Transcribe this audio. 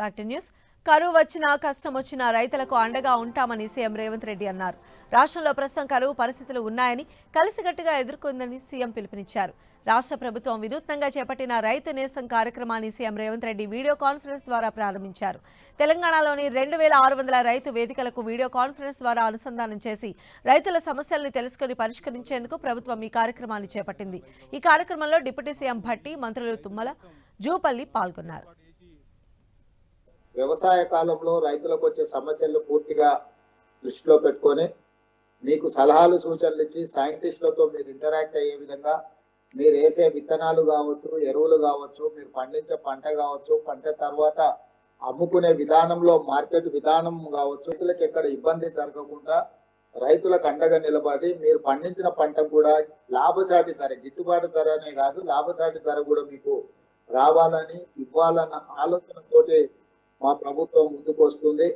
Back to news. కరువు వచ్చినా కష్టం వచ్చినా రైతులకు అండగా ఉంటామని సీఎం రేవంత్ రెడ్డి అన్నారు. రాష్ట్రంలో ప్రస్తుతం కరువు పరిస్థితులు ఉన్నాయని కలిసికట్టుగా ఎదుర్కొందని సీఎం పిలుపునిచ్చారు. రాష్ట్ర ప్రభుత్వం వినూత్నంగా చేపట్టిన రైతు నేస్తం కార్యక్రమాన్ని CM Revanth Reddy video conference ద్వారా ప్రారంభించారు. తెలంగాణలోని రెండు వేల ఆరు వందల రైతు వేదికలకు వీడియో కాన్ఫరెన్స్ ద్వారా అనుసంధానం చేసి రైతుల సమస్యలను తెలుసుకుని పరిష్కరించేందుకు ప్రభుత్వం ఈ కార్యక్రమాన్ని చేపట్టింది. ఈ కార్యక్రమంలో డిప్యూటీ సీఎం భట్టి మంత్రులు తుమ్మల జూపల్లి పాల్గొన్నారు. వ్యవసాయ కాలంలో రైతులకు వచ్చే సమస్యలను పూర్తిగా దృష్టిలో పెట్టుకొని మీకు సలహాలు సూచనలు ఇచ్చి సైంటిస్టులతో మీరు ఇంటరాక్ట్ అయ్యే విధంగా మీరు వేసే విత్తనాలు కావచ్చు ఎరువులు కావచ్చు మీరు పండించే పంట కావచ్చు పంట తర్వాత అమ్ముకునే విధానంలో మార్కెట్ విధానం కావచ్చు రైతులకు ఎక్కడ ఇబ్బంది జరగకుండా రైతులకు అండగా నిలబడి మీరు పండించిన పంట కూడా లాభసాటి ధర గిట్టుబాటు ధరనే కాదు లాభసాటి ధర కూడా మీకు రావాలని ఇవ్వాలన్న ఆలోచనతోటి మా ప్రభుత్వం ముందుకు వస్తుంది.